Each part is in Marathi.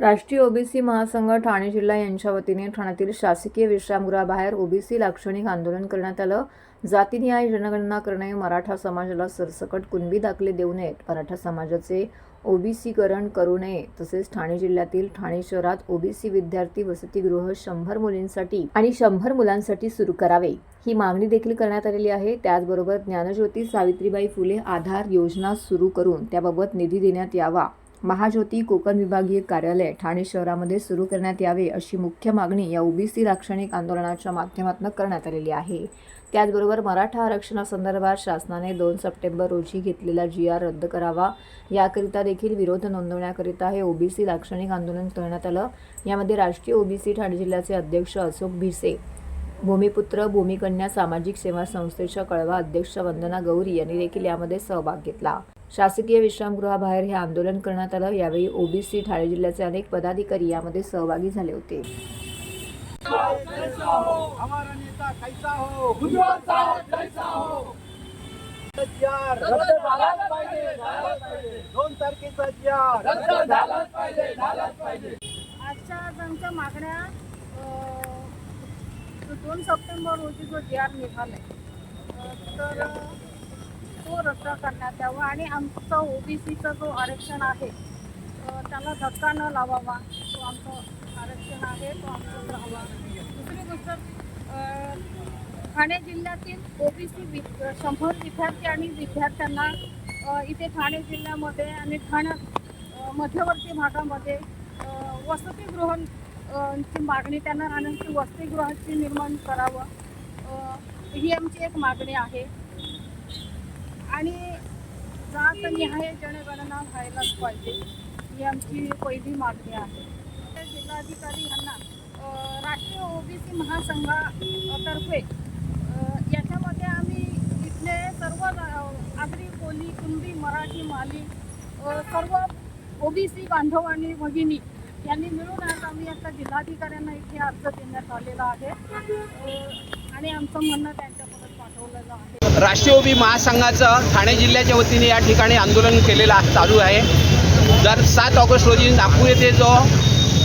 राष्ट्रीय ओबीसी महासंघ ठाणे जिल्हा यांच्या वतीने ठाण्यातील शासकीय विश्रामगृहाबाहेर ओबीसी लाक्षणिक आंदोलन करण्यात आलं. जातीनिहाय जनगणना करणे मराठा समाजाला सरसकट कुणबी दाखले देऊ नयेत. मराठा समाजाचे ओबीसीकरण करू नये. तसेच ठाणे जिल्ह्यातील ठाणे शहरात ओबीसी विद्यार्थी वसतिगृह शंभर मुलींसाठी आणि शंभर मुलांसाठी सुरू करावे. ही मागणी देखील करण्यात आलेली आहे. त्याचबरोबर ज्ञानज्योती सावित्रीबाई फुले आधार योजना सुरू करून त्याबाबत निधी देण्यात यावा. महाज्योती कोकण विभागीय कार्यालय ठाणे शहरामध्ये सुरू करण्यात यावे अशी मुख्य मागणी या ओबीसी लाक्षणिक आंदोलनाच्या माध्यमातून करण्यात आलेली आहे. त्याचबरोबर मराठा आरक्षणासंदर्भात शासनाने दोन सप्टेंबर रोजी घेतलेला जी आर रद्द करावा याकरिता देखील विरोध नोंदवण्याकरिता हे ओबीसी लाक्षणिक आंदोलन करण्यात आलं. यामध्ये राष्ट्रीय ओबीसी ठाणे जिल्ह्याचे अध्यक्ष अशोक भिसे भूमिपुत्र भूमिकन्या सामाजिक सेवा संस्थेच्या कळवा अध्यक्ष वंदना गौरी यांनी देखील यामध्ये सहभाग घेतला. शासकीय विश्रामगृहाबाहेर हे आंदोलन करण्यात आलं. यावेळी ओबीसी ठाणे जिल्ह्याचे अनेक पदाधिकारी यामध्ये सहभागी झाले होते. दोन आजच्या आमच्या मागण्या दोन सप्टेंबर रोजी जो जी आर निघालाय तर तो रद्द करण्यात यावा आणि आमचं ओबीसीचं जो आरक्षण आहे त्याला धक्का न लावावा तो आमचं आरक्षण आहे तो आमचं राहावा. दुसरी गोष्ट ठाणे जिल्ह्यातील ओबीसी वि शंभर विद्यार्थी आणि विद्यार्थ्यांना इथे ठाणे जिल्ह्यामध्ये आणि ठाण्यात मध्यवर्ती भागामध्ये अ, वसतिगृह ची मागणी त्यांना राहण्याची वसतिगृहाची निर्माण करावं ही आमची एक मागणी आहे. आणि जात निहाय जनगणना व्हायलाच पाहिजे ही आमची पहिली मागणी आहे. जिल्हाधिकारी यांना राष्ट्रीय ओबीसी महासंघातर्फे याच्यामध्ये आम्ही इथले सर्व आगरी कोली कुणबी मराठी माली सर्व ओबीसी बांधव आणि भगिनी यांनी मिळून आज आम्ही आता जिल्हाधिकाऱ्यांना इथे अर्ज देण्यात आलेला आहे. आणि आमचं म्हणणं त्यांच्यासोबत पाठवलेलं आहे. राष्ट्रीय ओबी महासंघाचं ठाणे जिल्ह्याच्या वतीने या ठिकाणी आंदोलन केलेलं चालू आहे. जर सात ऑगस्ट रोजी नागपूर येथे जो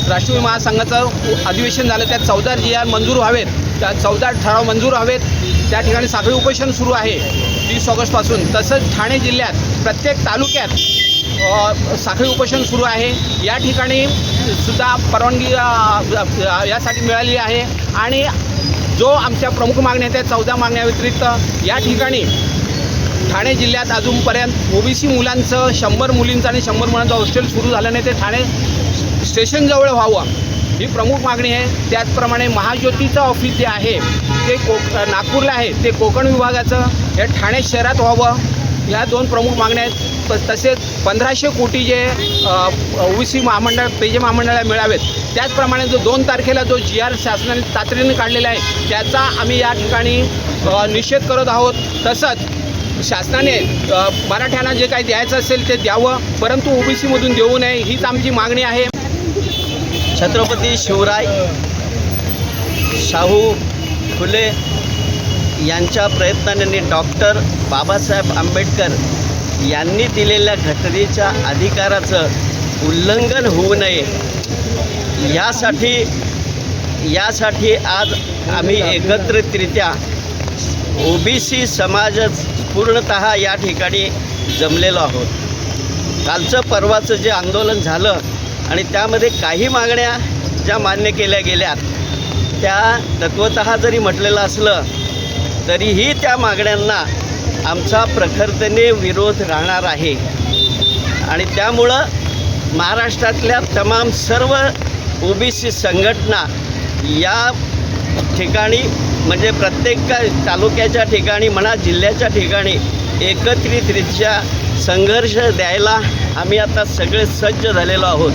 राष्ट्रीय ओबी महासंघाचं अधिवेशन झालं त्यात चौदा जी आर मंजूर व्हावेत त्या चौदा ठराव मंजूर व्हावेत. त्या ठिकाणी साखळी उपोषण सुरू आहे तीस ऑगस्टपासून तसंच ठाणे जिल्ह्यात प्रत्येक तालुक्यात साखळी उपोषण सुरू आहे. या ठिकाणी सुद्धा परवानगी यासाठी मिळाली आहे. आणि जो आमच्या प्रमुख मागण्या आहेत त्या चौदा मागण्याव्यतिरिक्त या ठिकाणी ठाणे जिल्ह्यात अजूनपर्यंत ओबीसी मुलांचं शंभर मुलींचं आणि शंभर मुलांचं हॉस्टेल सुरू झालं नाही ते ठाणे स्टेशनजवळ व्हावं ही प्रमुख मागणी आहे. त्याचप्रमाणे महाज्योतीचं ऑफिस जे आहे ते कोक नागपूरला आहे ते कोकण विभागाचं हे ठाणे शहरात व्हावं. या दोन प्रमुख मागण्या आहेत. त- तसेच पंधराशे कोटी जे ओ सी महामंडळ पेजे महामंडळाला मिळावेत. त्याचप्रमाणे जो दोन तारखेला जो जी आर शासनाने तातडीने काढलेला आहे त्याचा आम्ही या ठिकाणी निषेध करत आहोत. तसंच शासनाने मराठ्यांना जे काही द्यायचं असेल ते द्यावं. परंतु ओबीसीमधून देऊ नये हीच आमची मागणी आहे. छत्रपती शिवराय शाहू फुले यांच्या प्रयत्नाने डॉक्टर बाबासाहेब आंबेडकर यांनी दिलेल्या घटनेच्या अधिकाराचं उल्लंघन होऊ नये. यासाठी यासाठी आज आम्ही एकत्रितरित्या ओ बी सी समाज पूर्णत या ठिकाणी जमलेलो आहोत. कालचं परवाचं जे आंदोलन झालं आणि त्यामध्ये काही मागण्या ज्या मान्य केल्या गेल्या त्या तत्वत जरी म्हटलेलं असलं तरीही त्या मागण्यांना आमचा प्रखरतेने विरोध राहणार आहे. आणि त्यामुळं महाराष्ट्रातल्या तमाम सर्व ओबीसी संघटना या ठिकाणी म्हणजे प्रत्येक तालुक्याच्या ठिकाणी म्हणा जिल्ह्याच्या ठिकाणी एकत्रितरित्या संघर्ष द्यायला आम्ही आता सगळे सज्ज झालेलो आहोत.